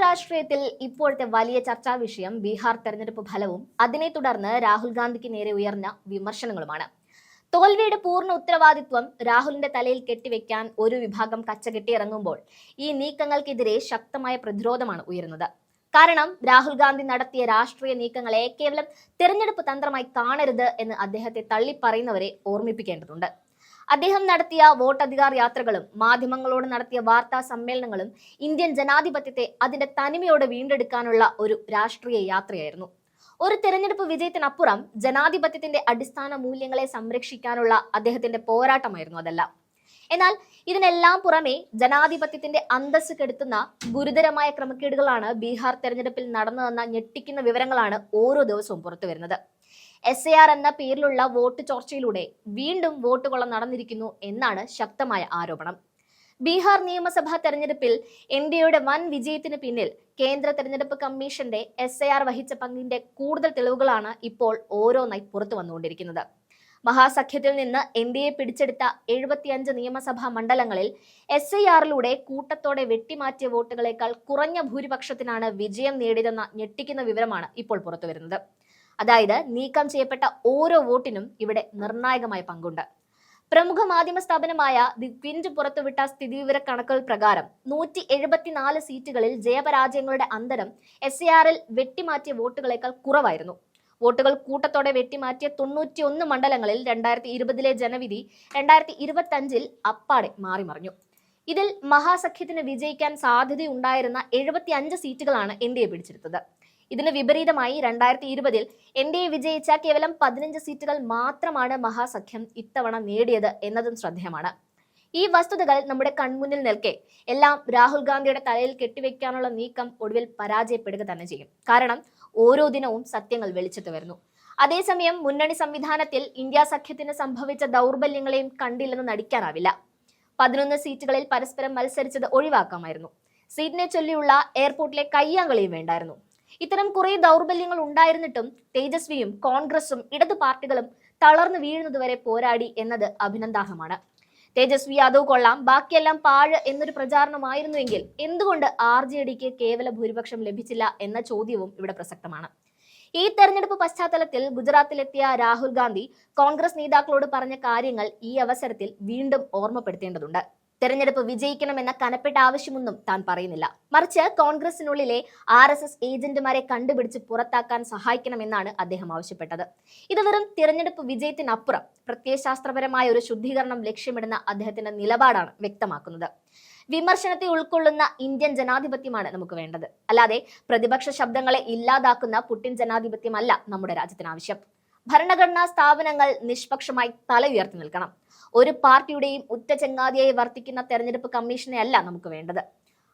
രാഷ്ട്രീയത്തിൽ ഇപ്പോഴത്തെ വലിയ ചർച്ചാ വിഷയം ബീഹാർ തെരഞ്ഞെടുപ്പ് ഫലവും അതിനെ തുടർന്ന് രാഹുൽ ഗാന്ധിക്ക് നേരെ ഉയർന്ന വിമർശനങ്ങളുമാണ്. തോൽവിയുടെ പൂർണ ഉത്തരവാദിത്വം രാഹുലിന്റെ തലയിൽ കെട്ടിവെക്കാൻ ഒരു വിഭാഗം കച്ചകെട്ടിയിറങ്ങുമ്പോൾ ഈ നീക്കങ്ങൾക്കെതിരെ ശക്തമായ പ്രതിരോധമാണ് ഉയരുന്നത്. കാരണം രാഹുൽ ഗാന്ധി നടത്തിയ രാഷ്ട്രീയ നീക്കങ്ങളെ കേവലം തിരഞ്ഞെടുപ്പ് തന്ത്രമായി കാണരുത് എന്ന് അദ്ദേഹത്തെ തള്ളിപ്പറയുന്നവരെ ഓർമ്മിപ്പിക്കേണ്ടതുണ്ട്. അദ്ദേഹം നടത്തിയ വോട്ടധികാർ യാത്രകളും മാധ്യമങ്ങളോട് നടത്തിയ വാർത്താ സമ്മേളനങ്ങളും ഇന്ത്യൻ ജനാധിപത്യത്തെ അതിന്റെ തനിമയോടെ വീണ്ടെടുക്കാനുള്ള ഒരു രാഷ്ട്രീയ യാത്രയായിരുന്നു. ഒരു തെരഞ്ഞെടുപ്പ് വിജയത്തിനപ്പുറം ജനാധിപത്യത്തിന്റെ അടിസ്ഥാന മൂല്യങ്ങളെ സംരക്ഷിക്കാനുള്ള അദ്ദേഹത്തിന്റെ പോരാട്ടമായിരുന്നു അതെല്ലാം. എന്നാൽ ഇതിനെല്ലാം പുറമെ ജനാധിപത്യത്തിന്റെ അന്തസ് കെടുത്തുന്ന ഗുരുതരമായ ക്രമക്കേടുകളാണ് ബീഹാർ തെരഞ്ഞെടുപ്പിൽ നടന്നതെന്ന ഞെട്ടിക്കുന്ന വിവരങ്ങളാണ് ഓരോ ദിവസവും പുറത്തു വരുന്നത്. എസ് എ ആർ എന്ന പേരിലുള്ള വോട്ട് ചോർച്ചയിലൂടെ വീണ്ടും വോട്ട് കൊള്ള നടന്നിരിക്കുന്നു എന്നാണ് ശക്തമായ ആരോപണം. ബീഹാർ നിയമസഭാ തെരഞ്ഞെടുപ്പിൽ എൻ ഡി എയുടെ വൻ വിജയത്തിന് പിന്നിൽ കേന്ദ്ര തെരഞ്ഞെടുപ്പ് കമ്മീഷന്റെ എസ് വഹിച്ച പങ്കിന്റെ കൂടുതൽ തെളിവുകളാണ് ഇപ്പോൾ ഓരോന്നായി പുറത്തു വന്നുകൊണ്ടിരിക്കുന്നത്. മഹാസഖ്യത്തിൽ നിന്ന് എൻ ഡി എ പിടിച്ചെടുത്ത എഴുപത്തിയഞ്ച് നിയമസഭാ മണ്ഡലങ്ങളിൽ എസ് ഐ ആറിലൂടെ കൂട്ടത്തോടെ വെട്ടിമാറ്റിയ വോട്ടുകളേക്കാൾ കുറഞ്ഞ ഭൂരിപക്ഷത്തിനാണ് വിജയം നേടിയതെന്ന ഞെട്ടിക്കുന്ന വിവരമാണ് ഇപ്പോൾ പുറത്തുവരുന്നത്. അതായത് നീക്കം ചെയ്യപ്പെട്ട ഓരോ വോട്ടിനും ഇവിടെ നിർണായകമായ പങ്കുണ്ട്. പ്രമുഖ മാധ്യമ സ്ഥാപനമായ ദി ക്വിൻഡ് പുറത്തുവിട്ട സ്ഥിതിവിവര കണക്കുകൾ പ്രകാരം നൂറ്റി എഴുപത്തിനാല് സീറ്റുകളിൽ ജയപരാജയങ്ങളുടെ അന്തരം എസ് എ ആറിൽ വെട്ടിമാറ്റിയ വോട്ടുകളേക്കാൾ കുറവായിരുന്നു. വോട്ടുകൾ കൂട്ടത്തോടെ വെട്ടിമാറ്റിയ തൊണ്ണൂറ്റി ഒന്ന് മണ്ഡലങ്ങളിൽ രണ്ടായിരത്തി ഇരുപതിലെ ജനവിധി രണ്ടായിരത്തി ഇരുപത്തി അഞ്ചിൽ അപ്പാടെ മാറിമറിഞ്ഞു. ഇതിൽ മഹാസഖ്യത്തിന് വിജയിക്കാൻ സാധ്യതയുണ്ടായിരുന്ന എഴുപത്തി അഞ്ച് സീറ്റുകളാണ് എൻ ഡി എ പിടിച്ചെടുത്തത്. ഇതിന് വിപരീതമായി രണ്ടായിരത്തി ഇരുപതിൽ എൻ ഡി എ വിജയിച്ച കേവലം പതിനഞ്ച് സീറ്റുകൾ മാത്രമാണ് മഹാസഖ്യം ഇത്തവണ നേടിയത് എന്നതും ശ്രദ്ധേയമാണ്. ഈ വസ്തുതകൾ നമ്മുടെ കൺമുന്നിൽ നിൽക്കെ എല്ലാം രാഹുൽ ഗാന്ധിയുടെ തലയിൽ കെട്ടിവെക്കാനുള്ള നീക്കം ഒടുവിൽ പരാജയപ്പെടുക തന്നെ ചെയ്യും. കാരണം ഓരോ ദിനവും സത്യങ്ങൾ വെളിച്ചത്ത് വരുന്നു. അതേസമയം മുന്നണി സംവിധാനത്തിൽ ഇന്ത്യ സഖ്യത്തിന് സംഭവിച്ച ദൗർബല്യങ്ങളെയും കണ്ടില്ലെന്ന് നടിക്കാനാവില്ല. പതിനൊന്ന് സീറ്റുകളിൽ പരസ്പരം മത്സരിച്ചത് ഒഴിവാക്കാമായിരുന്നു. സീറ്റിനെ ചൊല്ലിയുള്ള എയർപോർട്ടിലെ കയ്യാങ്കളിയും വേണ്ടായിരുന്നു. ഇത്തരം കുറെ ദൗർബല്യങ്ങൾ ഉണ്ടായിരുന്നിട്ടും തേജസ്വിയും കോൺഗ്രസും ഇടതു പാർട്ടികളും തളർന്നു വീഴുന്നതുവരെ പോരാടി എന്നത് അഭിനന്ദാർഹമാണ്. തേജസ്വി യാദവ് കൊള്ളാം. ബാക്കിയെല്ലാം പാഴ് എന്നൊരു പ്രചാരണമായിരുന്നുവെങ്കിൽ എന്തുകൊണ്ട് ആർ ജെ ഡിക്ക് കേവല ഭൂരിപക്ഷം ലഭിച്ചില്ല എന്ന ചോദ്യവും ഇവിടെ പ്രസക്തമാണ്. ഈ തെരഞ്ഞെടുപ്പ് പശ്ചാത്തലത്തിൽ ഗുജറാത്തിലെത്തിയ രാഹുൽ ഗാന്ധി കോൺഗ്രസ് നേതാക്കളോട് പറഞ്ഞ കാര്യങ്ങൾ ഈ അവസരത്തിൽ വീണ്ടും ഓർമ്മപ്പെടുത്തേണ്ടതുണ്ട്. തെരഞ്ഞെടുപ്പ് വിജയിക്കണമെന്ന കനപ്പെട്ട ആവശ്യമൊന്നും താൻ പറയുന്നില്ല. മറിച്ച് കോൺഗ്രസിനുള്ളിലെ ആർ എസ് എസ് ഏജന്റുമാരെ കണ്ടുപിടിച്ച് പുറത്താക്കാൻ സഹായിക്കണമെന്നാണ് അദ്ദേഹം ആവശ്യപ്പെട്ടത്. ഇത് വെറും തിരഞ്ഞെടുപ്പ് വിജയത്തിനപ്പുറം പ്രത്യയശാസ്ത്രപരമായ ഒരു ശുദ്ധീകരണം ലക്ഷ്യമിടുന്ന അദ്ദേഹത്തിന്റെ നിലപാടാണ് വ്യക്തമാക്കുന്നത്. വിമർശനത്തെ ഉൾക്കൊള്ളുന്ന ഇന്ത്യൻ ജനാധിപത്യമാണ് നമുക്ക് വേണ്ടത്. അല്ലാതെ പ്രതിപക്ഷ ശബ്ദങ്ങളെ ഇല്ലാതാക്കുന്ന പുട്ടിൻ ജനാധിപത്യമല്ല നമ്മുടെ രാജ്യത്തിന് ആവശ്യം. ഭരണഘടനാ സ്ഥാപനങ്ങൾ നിഷ്പക്ഷമായി തല ഉയർത്തി നിൽക്കണം. ഒരു പാർട്ടിയുടെയും ഉറ്റ ചങ്ങാതിയായി വർത്തിക്കുന്ന തെരഞ്ഞെടുപ്പ് കമ്മീഷനെ അല്ല നമുക്ക് വേണ്ടത്.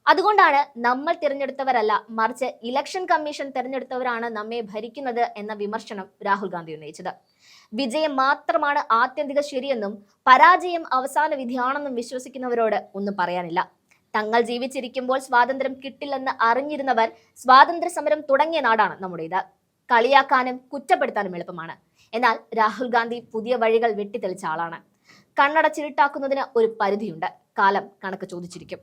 അതുകൊണ്ടാണ് നമ്മൾ തിരഞ്ഞെടുത്തവരല്ല മറിച്ച് ഇലക്ഷൻ കമ്മീഷൻ തിരഞ്ഞെടുത്തവരാണ് നമ്മെ ഭരിക്കുന്നത് എന്ന വിമർശനം രാഹുൽ ഗാന്ധി ഉന്നയിച്ചത്. വിജയം മാത്രമാണ് ആത്യന്തിക ശരിയെന്നും പരാജയം അവസാന വിധിയാണെന്നും വിശ്വസിക്കുന്നവരോട് ഒന്നും പറയാനില്ല. തങ്ങൾ ജീവിച്ചിരിക്കുമ്പോൾ സ്വാതന്ത്ര്യം കിട്ടില്ലെന്ന് അറിഞ്ഞിരുന്നവർ സ്വാതന്ത്ര്യ സമരം തുടങ്ങിയ നാടാണ് നമ്മുടേത്. കളിയാക്കാനും കുറ്റപ്പെടുത്താനും എളുപ്പമാണ്. എന്നാൽ രാഹുൽ ഗാന്ധി പുതിയ വഴികൾ വെട്ടിത്തെളിച്ച ആളാണ്. കണ്ണട ചിരുട്ടാക്കുന്നതിന് ഒരു പരിധിയുണ്ട്. കാലം കണക്ക് ചോദിച്ചിരിക്കും.